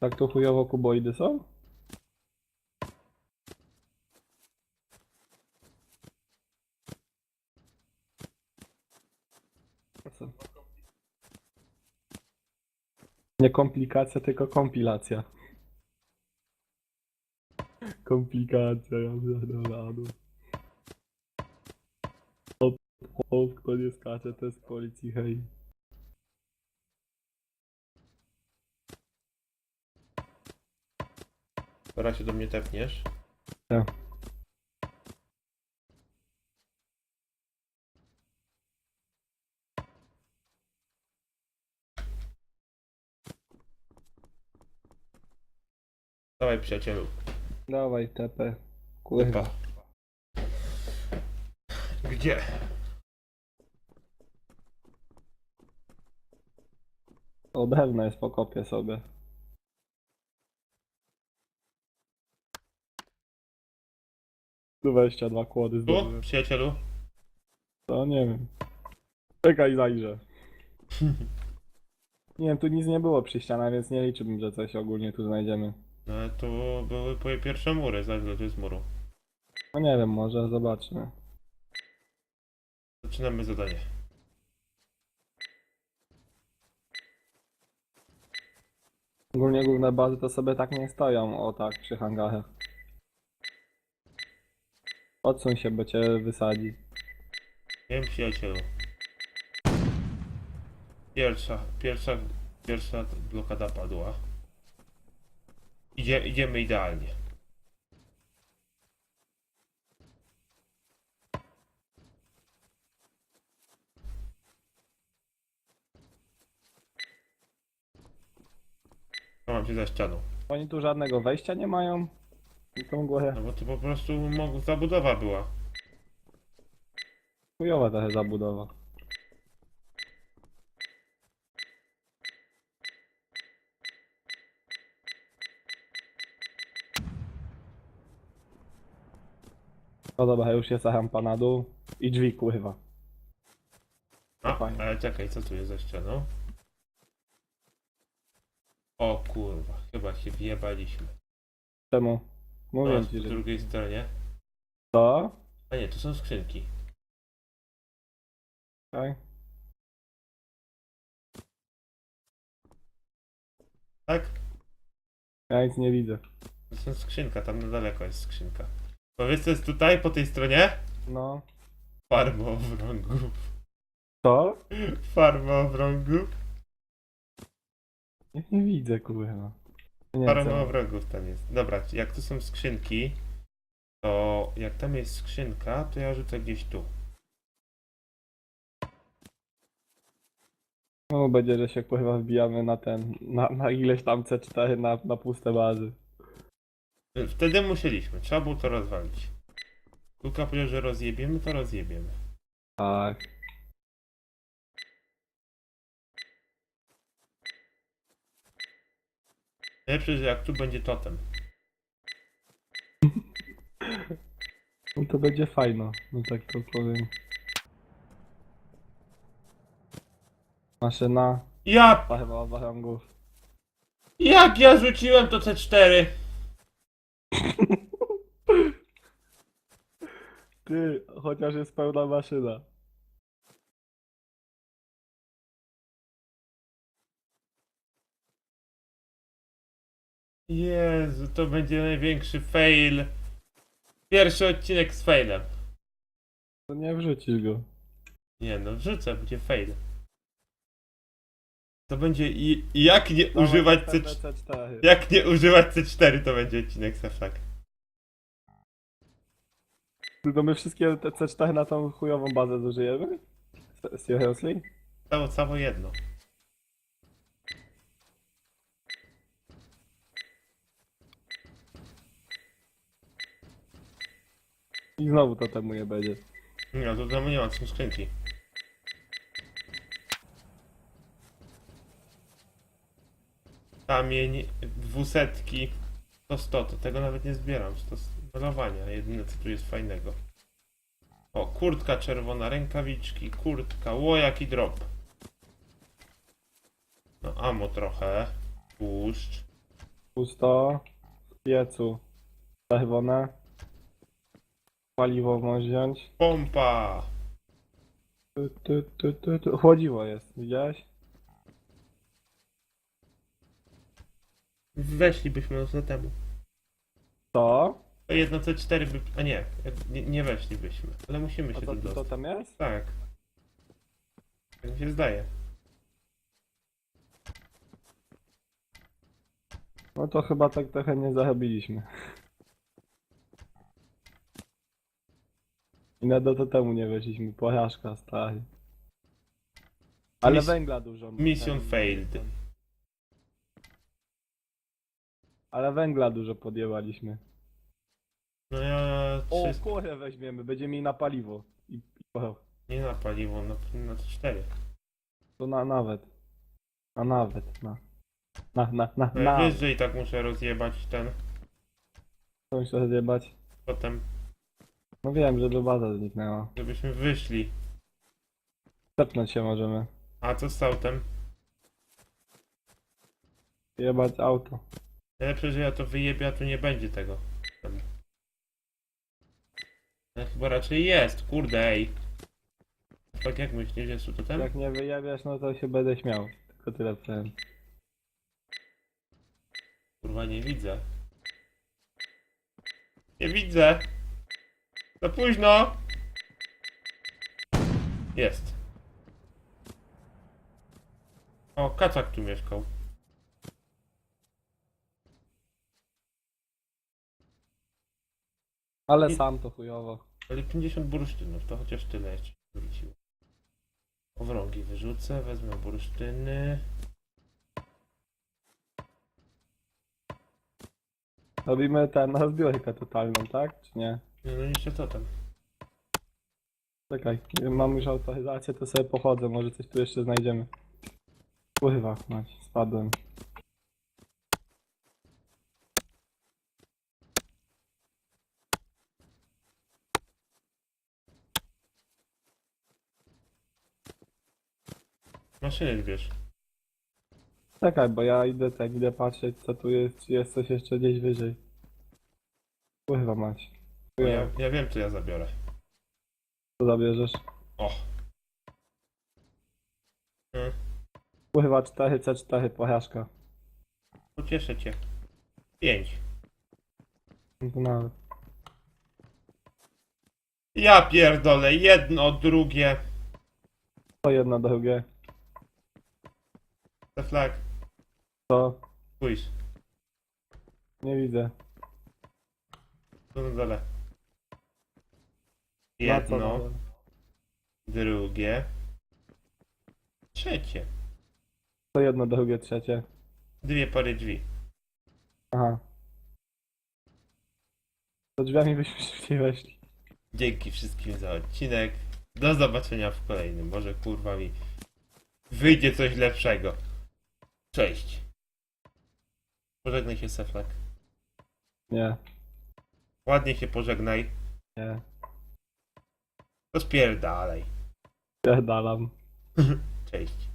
Tak to chujowo kuboidy są? Nie komplikacja, tylko kompilacja. Komplikacja, ja pierdolę. Hop, hop, kto nie skacze, to jest policji, hej. Teraz się do mnie tepniesz. Tak. Dawaj przyjacielu. Dawaj, TP. Kurwa. Gdzie? Odewna jest pokopię sobie. Tu dwa kłody Tu? zdobyłem. Przyjacielu? To nie wiem. Czekaj, zajrzę. Nie wiem, tu nic nie było przy ścianach, więc nie liczyłbym, że coś ogólnie tu znajdziemy. No ale tu były twoje pierwsze mury, za ile to jest muru. No nie wiem, może zobaczmy. Zaczynamy zadanie. Ogólnie główne bazy to sobie tak nie stoją, o tak, przy hangarach. Odsuń się, bo cię wysadzi. Wiem przyjacielu. Pierwsza, pierwsza, pierwsza blokada padła. Idzie, idziemy idealnie. Mam się za ścianą. Oni tu żadnego wejścia nie mają? Tą głowę No bo to po prostu mo- zabudowa była. chujowa trochę zabudowa. No dobra, już jest rampa na dół i drzwi kurwa. A, Fajnie. ale czekaj, co tu jest za ścianą? O kurwa, chyba się wjebaliśmy. Czemu? Mówię ci, że... drugiej stronie. Co? A nie, to są skrzynki. Tak? Tak? Ja nic nie widzę. To są skrzynka, tam na daleko jest skrzynka. Powiedz, co jest tutaj, po tej stronie? No. Farma owrągów. Co? Farma owrągów. Ja nie widzę kurwa. Nie Farma chcę. owrągów tam jest. Dobra, jak tu są skrzynki, to jak tam jest skrzynka, to ja rzucę gdzieś tu. No będzie, że się kurwa wbijamy na ten, na, na ileś tam C4 na, na puste bazy. Wtedy musieliśmy, trzeba było to rozwalić. Kulka powiedział, że rozjebiemy, to rozjebiemy. Tak. Najlepsze, że jak tu będzie totem. No to będzie fajno, no tak to powiem. Maszyna, Ja, parwa warangów. jak ja rzuciłem to C4? Ty, chociaż jest pełna maszyna. Jezu, to będzie największy fail. Pierwszy odcinek z failem. To nie wrzucisz go. Nie no, wrzucę, będzie fail. To będzie i, i jak nie Dawaj używać następne C4. C4. Jak nie używać C4 to będzie odcinek Safak. Ty, To my wszystkie te C4 na tą chujową bazę zużyjemy? Se- Seriously? Cało, cało jedno. I znowu to temu nie będzie. Nie, to tam nie ma, to są skrzynki. Kamień, dwusetki, to 100, to tego nawet nie zbieram, to z malowania, jedyne co tu jest fajnego. O, kurtka czerwona, rękawiczki, kurtka, ło jaki drop. No, amo trochę, tłuszcz, Pusto. W piecu. Czerwone. Paliwo możesz wziąć. Pompa! Tu, tu, tu, tu, tu. Chłodziwo jest, widziałeś? Weszlibyśmy mocno temu. To? To jedno C4 by... A nie, nie, nie weszlibyśmy. Ale musimy A się co, tu to dostać. tam jest? Tak. Tak mi się zdaje. No to chyba tak trochę nie zarobiliśmy. I na do temu nie weszliśmy, porażka stary. Ale Mis- węgla dużo. Mission ten- failed. Ale węgla dużo podjęłaliśmy. No ja... O, Trzy... kurę weźmiemy, będziemy mieli na paliwo. I, i. Nie na paliwo, na, na C4. To na nawet. A nawet, na. Na, na, na, No na. Wyżej tak muszę rozjebać ten. Chcą się zjebać. Potem, No wiem, żeby baza zniknęła. żebyśmy wyszli. Stepnąć się możemy. A co z autem? Jebać auto. Najlepsze, że ja to wyjebię, a tu nie będzie tego. No, chyba raczej jest, kurde ej. Tak jak myślisz, jest tu totem? Jak nie wyjawiasz, no to się będę śmiał. Tylko tyle powiem. Kurwa nie widzę. Nie widzę! Za późno! Jest. O, kaczak tu mieszkał. Ale sam to chujowo. Ale 50 bursztynów, to chociaż tyle jeszcze wróciło. Owrągi wyrzucę, wezmę bursztyny. Robimy ten na zbiórkę totalną, tak? Czy nie? Nie, no jeszcze to tam. Czekaj, mam już autoryzację, to sobie pochodzę, może coś tu jeszcze znajdziemy. Kurwa, mać, spadłem. Maszyny zbierz. Czekaj, bo ja idę tak, idę patrzeć co tu jest, czy jest coś jeszcze gdzieś wyżej. Kurwa mać. Ja, ja wiem co ja zabiorę. Co zabierzesz? O! Hmm, Kurwa 4C4 porażka. pocieszę cię. 5. To nawet. Ja pierdolę, jedno, drugie. To jedno drugie. The flag. To Spójrz, nie widzę. tu na dole. Jedno, drugie. Trzecie. To jedno drugie trzecie. Dwie pary drzwi. Aha. To drzwiami byśmy szybciej weszli. Dzięki wszystkim za odcinek. Do zobaczenia w kolejnym. Może kurwa mi wyjdzie coś lepszego. Cześć. Pożegnaj się Seflak. Nie, Ładnie się pożegnaj. nie. To spierdalaj. Pierdalam. Cześć.